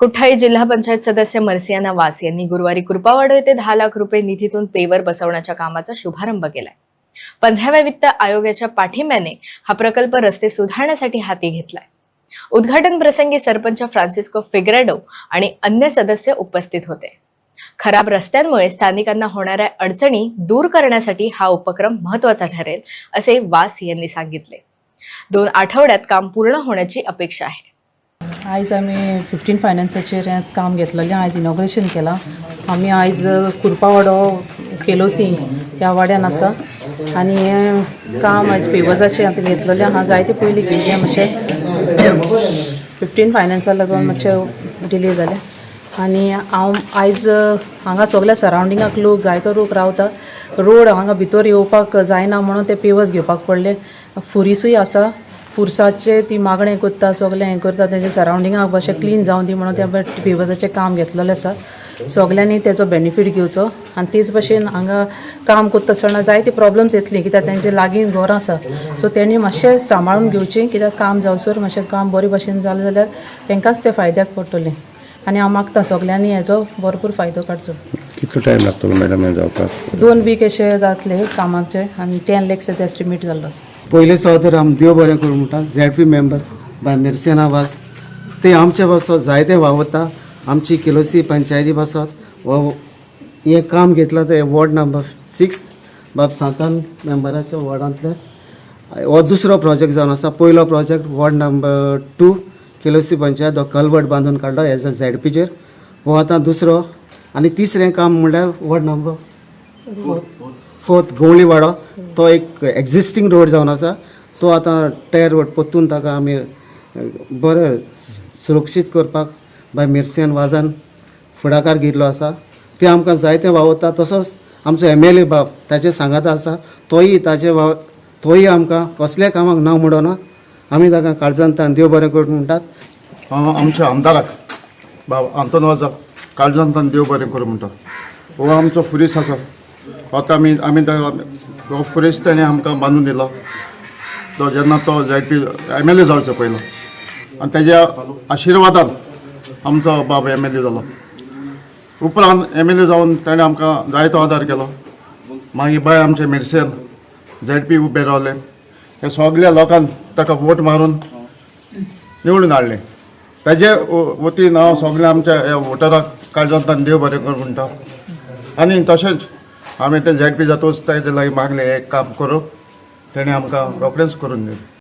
कुठाई जिल्हा पंचायत सदस्य मर्सियाना वास यांनी गुरुवारी कृपावाडो येथे दहा लाख रुपये निधीतून पेवर बसवण्याच्या कामाचा शुभारंभ केलाय. पंधराव्या वित्त आयोगाच्या पाठिंब्याने हा प्रकल्प रस्ते सुधारण्यासाठी हाती घेतलाय. उद्घाटन प्रसंगी सरपंच फ्रान्सिस्को फिग्रेडो आणि अन्य सदस्य उपस्थित होते. खराब रस्त्यांमुळे स्थानिकांना होणाऱ्या अडचणी दूर करण्यासाठी हा उपक्रम महत्त्वाचा ठरेल असे वास यांनी सांगितले. दोन आठवड्यात काम पूर्ण होण्याची अपेक्षा आहे. आयज आमी फिफ्टीन फायनान्साचेर हें काम घेतलेलें आयज इनॉग्रेशन केलां. आमी आयज कुरपावाडो केलोसी ह्या वाड्यान आसा आनी हें काम आयज पेवर्साचें आतां घेतलेलें. आहा जायते पयलीं गेल्लें मातशें फिफ्टीन फायनान्सा लागून मातशें डिले जालें आनी हांव आयज हांगा सगल्या सरावंडिंगाक लोक जायतो लोक रावता. रोड हांगा भितर येवपाक जायना म्हणून ते पेवर्स घेवपाक पडले. फुरिसूय आसा. फुरसाचे ती मागणें करता सगलें हें करता तेजे सरावंडिंगाक मातशें क्लीन जावन दी म्हणून त्या पिवजाचें काम घेतलेलें आसा सगल्यांनी तेजो बेनिफीट घेवचो. आनी तेच भशेन हांगा काम करता आसतना जायती प्रॉब्लम्स येतली कित्याक तेंचे लागीं घरां आसा सो तेणी मातशें सांबाळून घेवचें कित्याक काम जावसर मातशें काम बरे भशेन जालें जाल्यार तेंकांच तें फायद्याक पडटलें. आनी हांव मागता सगल्यांनी हेजो भरपूर फायदो काडचो कितलो टायम लागतलो मॅडम हें जावपाक दोन वीक अशे जातले कामाचे आनी टेन लॅक्साचो एस्टिमेट जाल्लो आसा पयले सौदर आम देव बरें करूं म्हणटा झॅड पी मेंबर बाय मिरसेन आवाज ते आमचे बसत जायते वावरता आमची किलोसी पंचायती बसत व हें काम घेतलां ते वॉर्ड नंबर सिक्स बाब सांतान मेंबराच्या वॉर्डांतले. हो दुसरो प्रोजेक्ट जावन आसा पयलो प्रोजेक्ट वॉर्ड नंबर टू किलोसी पंचायत हो कलवट बांदून काडलो एज अ झॅड पीचेर हो आतां दुसरो आनी तिसरें काम म्हणल्यार वॉर्ड नंबर फोर्थ गवळी वाडो तो एक एक्झिस्टींग रोड जावन आसा तो आतां टायर रोड पोत्तून ताका आमी बरें सुरक्षीत करपाक. बाय मिरसेन वाजान फुडाकार घेतलो आसा ते आमकां जायते वावरता तसोच आमचो एम एल ए बाब ताचे सांगाता आसा तोय ताचे वाव तोय आमकां कसल्या कामाक ना म्हणना आमी ताका काळजांतान देव बरें करूं म्हणटात आमच्या आमदाराक बाब आंतोन वाजा देव बरें करूं म्हणटा हो आमचो पुलीस आसा आतां आमी आमी हो पुलीस ताणें आमकां बांदून दिलो. तो जेन्ना तो जायपी एम एल ए जावचो पयलो आनी तेज्या आशिर्वादान आमचो बाब एम एल ए जालो उपरांत एम एल ए जावन ताणें आमकां जायतो आदार केलो. मागीर बाय आमचे मिरसेन झेड पी उबे रावले हे सगळ्या लोकांक ताका वोट मारून निवडून हाडले ताजे वतीन हांव सगल्या आमच्या ह्या वोटराक काळजांतान देव बरें कर म्हणटा आनी तशेंच आमी ते झेड पी वचताय ते लागीं मागलें एक काम करूं. तेणें आमकां रोखडेंच करून दिलें